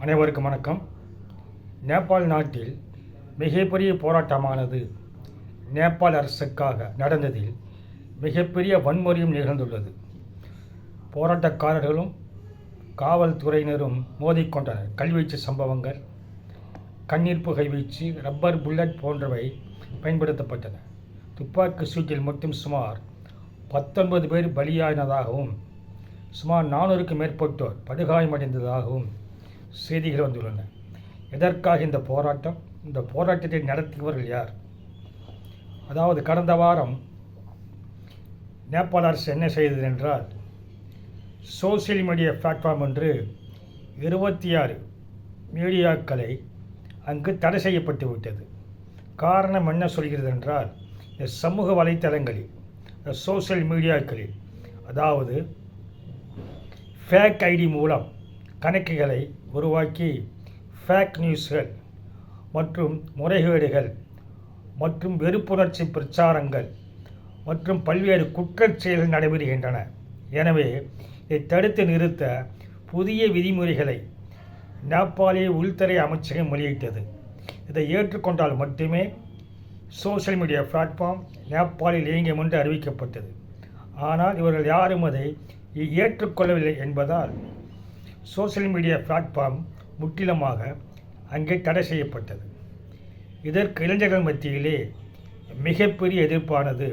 அனைவருக்கும் வணக்கம். நேபாள் நாட்டில் மிகப்பெரிய போராட்டமானது நேபாள் அரசுக்காக நடந்ததில் மிகப்பெரிய வன்முறையும் நிகழ்ந்துள்ளது. போராட்டக்காரர்களும் காவல்துறையினரும் மோதிக்கொண்டனர் கல்வீச்சு சம்பவங்கள் கண்ணீர் புகை வீச்சு ரப்பர் புல்லட் போன்றவை பயன்படுத்தப்பட்டன. துப்பாக்கி சூட்டில் மட்டும் சுமார் பத்தொன்பது பேர் பலியானதாகவும் சுமார் நானூறுக்கு மேற்பட்டோர் படுகாயமடைந்ததாகவும் செய்திகள் வந்துள்ளன. எதற்காக இந்த போராட்டம்? இந்த போராட்டத்தை நடத்தியவர்கள் யார்? அதாவது கடந்த வாரம் நேபாள அரசு என்ன செய்தது என்றால் சோசியல் மீடியா பிளாட்ஃபார்ம் என்று இருபத்தி ஆறு மீடியாக்களை அங்கு தடை செய்யப்பட்டு விட்டது. காரணம் என்ன சொல்கிறது என்றால் இந்த சமூக வலைத்தளங்களில் சோசியல் மீடியாக்களில் அதாவது ஃபேக் ஐடி மூலம் கணக்குகளை உருவாக்கி ஃபேக் நியூஸ்கள் மற்றும் முறைகேடுகள் மற்றும் வெறுப்புணர்ச்சி பிரச்சாரங்கள் மற்றும் பல்வேறு குற்றச் செயல்கள் நடைபெறுகின்றன. எனவே இதை தடுத்து நிறுத்த புதிய விதிமுறைகளை நேபாளிய உள்துறை அமைச்சகம் வெளியிட்டது. இதை ஏற்றுக்கொண்டால் மட்டுமே சோஷியல் மீடியா பிளாட்ஃபார்ம் நேபாளில் இயங்கும் என்று அறிவிக்கப்பட்டது. ஆனால் இவர்கள் யாரும் அதை ஏற்றுக்கொள்ளவில்லை என்பதால் சோஷியல் மீடியா பிளாட்ஃபார்ம் முற்றிலுமாக அங்கே தடை செய்யப்பட்டது. இதற்கு இளைஞர்கள் மத்தியிலே மிகப்பெரிய எதிர்ப்பானது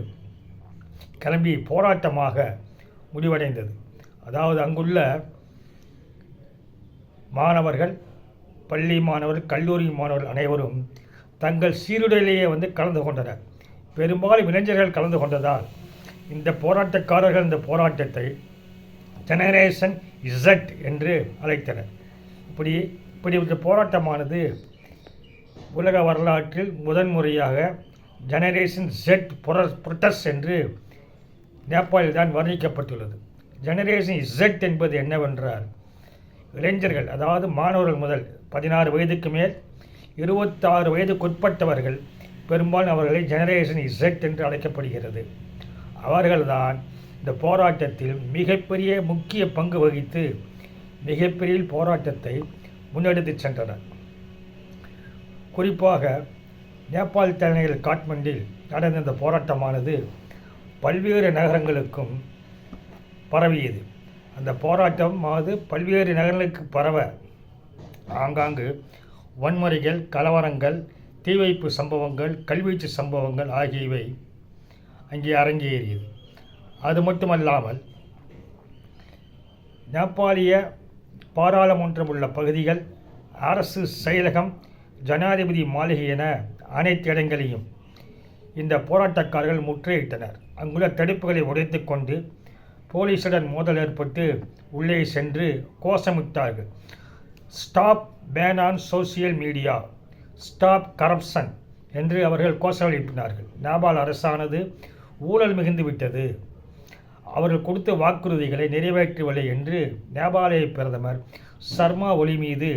கிளம்பி போராட்டமாக முடிவடைந்தது. அதாவது அங்குள்ள மாணவர்கள் பள்ளி மாணவர்கள் கல்லூரி மாணவர்கள் அனைவரும் தங்கள் சீருடையிலேயே வந்து கலந்து கொண்டனர். பெரும்பாலும் இளைஞர்கள் கலந்து கொண்டதால் இந்த போராட்டக்காரர்கள் இந்த போராட்டத்தை ஜெனரேஷன் இசட் என்று அழைத்தனர். இப்படி இப்படி இந்த போராட்டமானது உலக வரலாற்றில் முதன்முறையாக ஜெனரேஷன் ஜெட் புரொட்டஸ் என்று நேபாளில் தான் வர்ணிக்கப்பட்டுள்ளது. ஜெனரேஷன் இசட் என்பது என்னவென்றால் இளைஞர்கள் அதாவது மாணவர்கள் முதல் பதினாறு வயதுக்கு மேல் இருபத்தாறு வயதுக்குட்பட்டவர்கள் பெரும்பாலும் அவர்களை ஜெனரேஷன் இசட் என்று அழைக்கப்படுகிறது. அவர்கள்தான் இந்த போராட்டத்தில் மிகப்பெரிய முக்கிய பங்கு வகித்து மிகப்பெரிய போராட்டத்தை முன்னெடுத்து சென்றனர். குறிப்பாக நேபாள் தலைநகர் காட்மண்டில் நடந்த இந்த போராட்டமானது பல்வேறு நகரங்களுக்கும் பரவியது. அந்த போராட்டமானது பல்வேறு நகரங்களுக்கு பரவ ஆங்காங்கு வன்முறைகள் கலவரங்கள் தீ வைப்பு சம்பவங்கள் கல்வீச்சு சம்பவங்கள் ஆகியவை அங்கே அரங்கேறியது. அது மட்டுமல்லாமல் நேபாளிய பாராளுமன்றம் உள்ள பகுதிகள் அரசு செயலகம் ஜனாதிபதி மாளிகை என அனைத்து இடங்களையும் இந்த போராட்டக்காரர்கள் முற்றுகையிட்டனர். அங்குள்ள தடுப்புகளை உடைத்து கொண்டு போலீசுடன் மோதல் ஏற்பட்டு உள்ளே சென்று கோஷமிட்டார்கள். Stop ban on social media stop corruption என்று அவர்கள் கோஷம் எழுப்பினார்கள். நேபாள் அரசானது ஊழல் மிகுந்து விட்டது அவர்கள் கொடுத்த வாக்குறுதிகளை நிறைவேற்றவில்லை என்று நேபாளிய பிரதமர் சர்மா ஒலி மீது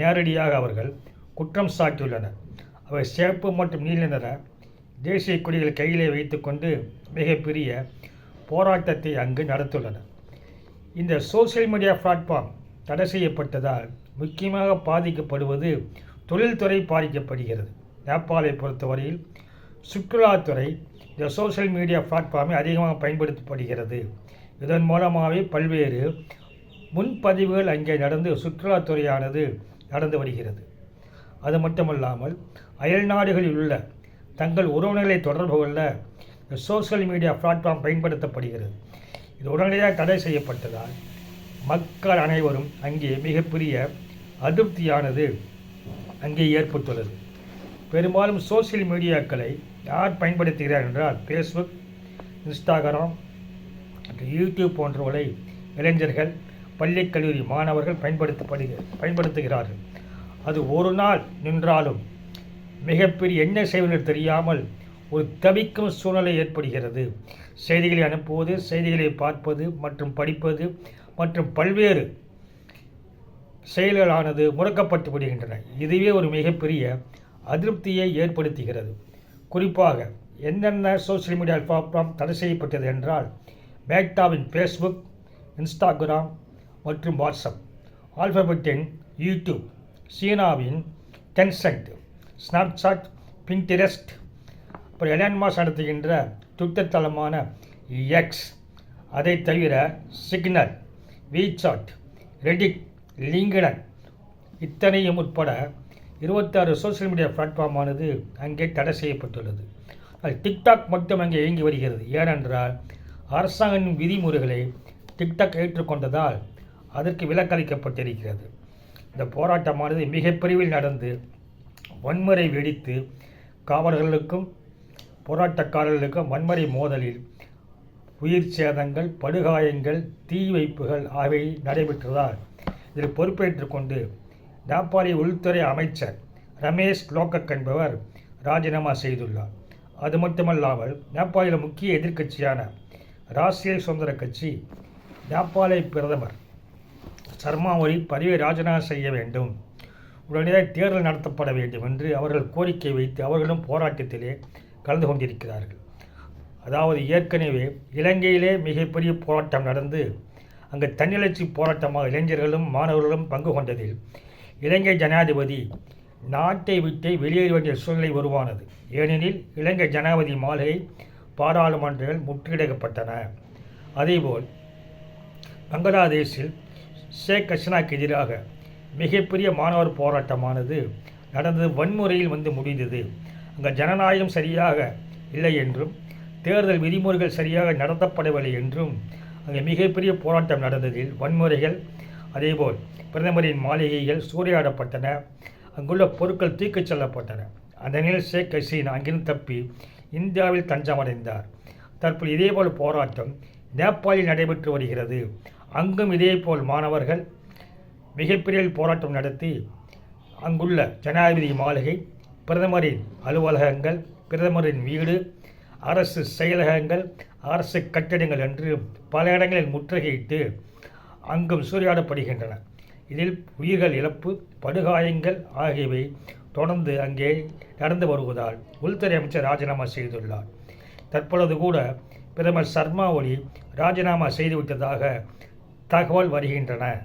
நேரடியாக அவர்கள் குற்றம் சாட்டியுள்ளனர். அவை சிவப்பு மற்றும் நீல நிற தேசிய கொடிகளை கையிலே வைத்துக்கொண்டு மிகப்பெரிய போராட்டத்தை அங்கு நடத்துள்ளனர் இந்த சோசியல் மீடியா பிளாட்ஃபார்ம் தடை செய்யப்பட்டதால் முக்கியமாக பாதிக்கப்படுவது தொழில்துறை பாதிக்கப்படுகிறது. நேபாளை பொறுத்தவரையில் சுற்றுலாத்துறை இந்த சோசியல் மீடியா பிளாட்ஃபார்மை அதிகமாக பயன்படுத்தப்படுகிறது. இதன் மூலமாகவே பல்வேறு முன்பதிவுகள் அங்கே நடந்து சுற்றுலாத்துறையானது நடந்து வருகிறது. அது மட்டுமல்லாமல் அயல் நாடுகளில் உள்ள தங்கள் உறவினர்களை தொடர்பு கொள்ள சோசியல் மீடியா பிளாட்ஃபார்ம் பயன்படுத்தப்படுகிறது. இது உடனடியாக தடை செய்யப்பட்டதால் மக்கள் அனைவரும் அங்கே மிகப்பெரிய அதிருப்தியானது அங்கே ஏற்பட்டுள்ளது. பெரும்பாலும் சோசியல் மீடியாக்களை யார் பயன்படுத்துகிறார் என்றால் ஃபேஸ்புக் இன்ஸ்டாகிராம் யூடியூப் போன்றவர்களை இளைஞர்கள் பள்ளி கல்லூரி மாணவர்கள் பயன்படுத்தப்படுகிற பயன்படுத்துகிறார்கள். அது ஒரு நாள் நின்றாலும் மிகப்பெரிய என்ன செய்வது தெரியாமல் ஒரு தவிக்கும் சூழ்நிலை ஏற்படுகிறது. செய்திகளை அனுப்புவது செய்திகளை பார்ப்பது மற்றும் படிப்பது மற்றும் பல்வேறு செயல்களானது முடக்கப்பட்டு விடுகின்றன. இதுவே ஒரு மிகப்பெரிய அதிருப்தியை ஏற்படுத்துகிறது. குறிப்பாக என்னென்ன சோசியல் மீடியா பிளாட்ஃபார்ம் தடை செய்யப்பட்டது என்றால் மேக்டாவின் ஃபேஸ்புக் இன்ஸ்டாகிராம் மற்றும் வாட்ஸ்அப் ஆல்பபெட்டின் யூடியூப் சீனாவின் டென்சென்ட் ஸ்னாப்சாட் பின்டிரெஸ்ட் அப்புறம் எலான்மாஸ் நடத்துகின்ற ட்விட்டர் தளமான எக்ஸ் அதை தவிர சிக்னல் வீசாட் ரெடிட் லிங்கடன் இத்தனையும் உட்பட இருபத்தாறு சோஷியல் மீடியா பிளாட்ஃபார்மானது அங்கே தடை செய்யப்பட்டுள்ளது. அது டிக்டாக் மட்டும் அங்கே இயங்கி வருகிறது. ஏனென்றால் அரசாங்கத்தின் விதிமுறைகளை டிக்டாக் ஏற்றுக்கொண்டதால் அதற்கு விலக்களிக்கப்பட்டிருக்கிறது. இந்த போராட்டமானது மிகப்பிரிவில் நடந்து வன்முறை வெடித்து காவலர்களுக்கும் போராட்டக்காரர்களுக்கும் வன்முறை மோதலில் உயிர் சேதங்கள் படுகாயங்கள் தீ வைப்புகள் ஆகியவை நடைபெற்றதால் இதில் பொறுப்பேற்றுக்கொண்டு நேபாளி உள்துறை அமைச்சர் ரமேஷ் லோகக் என்பவர் ராஜினாமா செய்துள்ளார். அது மட்டுமல்லாமல் நேபாளில் முக்கிய எதிர்க்கட்சியான ராஷ்டிரிய சுதந்திர கட்சி நேபாளை பிரதமர் சர்மா ஒலி பதவியை ராஜினாமா செய்ய வேண்டும். உடனடியாக தேர்தல் நடத்தப்பட வேண்டும் என்று அவர்கள் கோரிக்கை வைத்து அவர்களும் போராட்டத்திலே கலந்து கொண்டிருக்கிறார்கள். அதாவது ஏற்கனவே இலங்கையிலே மிகப்பெரிய போராட்டம் நடந்து அங்கு தன்னிலைச்சி போராட்டமாக இளைஞர்களும் மாணவர்களும் பங்கு கொண்டதில் இலங்கை ஜனாதிபதி நாட்டை விட்டு வெளியேற வேண்டிய சூழ்நிலை உருவானது. ஏனெனில் இலங்கை ஜனாதிபதி மாளிகை பாராளுமன்றங்கள் முற்றுகையிடப்பட்டன. அதேபோல் பங்களாதேஷில் ஷேக் ஹசீனாக்கு எதிராக மிகப்பெரிய மாணவர் போராட்டமானது நடந்தது வன்முறையில் வந்து முடிந்தது. அங்கே ஜனநாயகம் சரியாக இல்லை என்றும் தேர்தல் விதிமுறைகள் சரியாக நடத்தப்படவில்லை என்றும் அங்கே மிகப்பெரிய போராட்டம் நடந்ததில் வன்முறைகள் அதேபோல் பிரதமரின் மாளிகைகள் சூறையாடப்பட்டன. அங்குள்ள பொருட்கள் தூக்கிச் செல்லப்பட்டன. அந்த நிலையில் ஷேக் ஹசீன் அங்கிருந்து தப்பி இந்தியாவில் தஞ்சமடைந்தார். தற்போது இதேபோல் போராட்டம் நேபாளில் நடைபெற்று வருகிறது. அங்கும் இதேபோல் மாணவர்கள் மிகப்பெரிய போராட்டம் நடத்தி அங்குள்ள ஜனாதிபதி மாளிகை பிரதமரின் அலுவலகங்கள் பிரதமரின் வீடு அரசு செயலகங்கள் அரசு கட்டிடங்கள் என்று பல இடங்களில் முற்றுகையிட்டு அங்கும் சூறையாடப்படுகின்றன. இதில் உயிர்கள் இழப்பு படுகாயங்கள் ஆகியவை தொடர்ந்து அங்கே நடந்து வருவதால் உள்துறை அமைச்சர் ராஜினாமா செய்துள்ளார். தற்பொழுது கூட பிரதமர் சர்மா ஒலி ராஜினாமா செய்துவிட்டதாக தகவல் வருகின்றன.